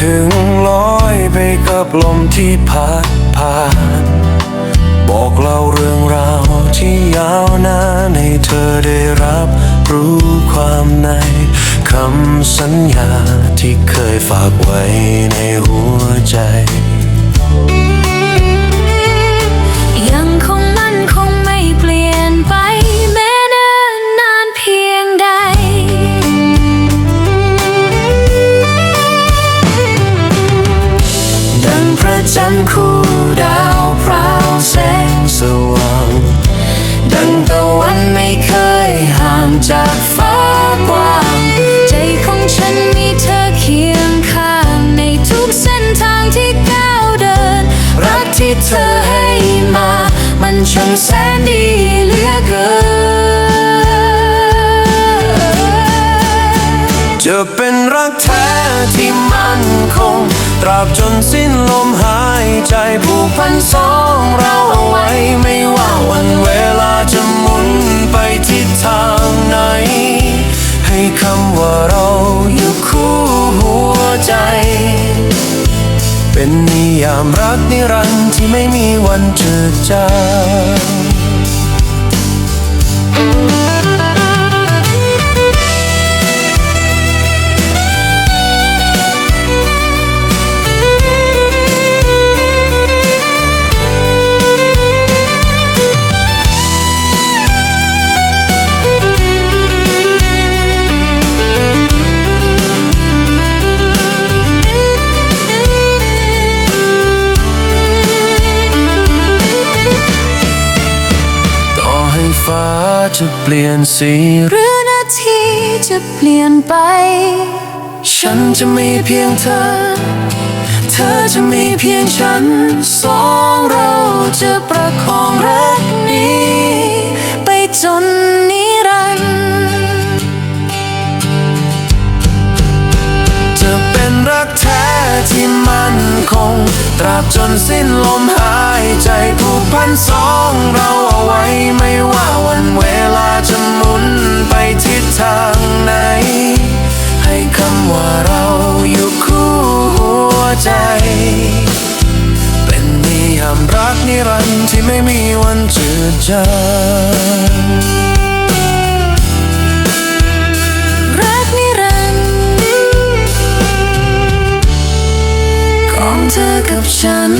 ถึงลอยไปกับลมที่พัดผ่าน บอกเล่าเรื่องราวที่ยาวนานให้เธอได้รับรู้ความในคำสัญญาที่เคยฝากไว้ในหัวใจ ช่างแสนดีเหลือเกินจะเป็นรักแท้ที่มั่นคง ตราบจนสิ้นลมหายใจผูกพันสองเราเอาไว้ไม่ว่าวันเวลา ความรักนิรันดร์ที่ไม่มีวันจืดจาง ฟ้าจะเปลี่ยนสีหรือนาทีจะเปลี่ยนไป ฉันจะมีเพียงเธอ เธอจะมีเพียงฉัน สองเราจะประคองรักนี้ ไปจนนิรันดร์จะเป็นรักแท้ที่มั่นคง ตราบจนสิ้นลมหายใจผูกพันสองเราเอา ไว้ไม่ว่าวันเวลาจะหมุนไปทิศทางไหน ให้คำว่าเราอยู่คู่หัวใจ เป็นนิยามรักนิรันดร์ที่ไม่มีวันจืดจางรักนิรันดร์ของเธอกับฉัน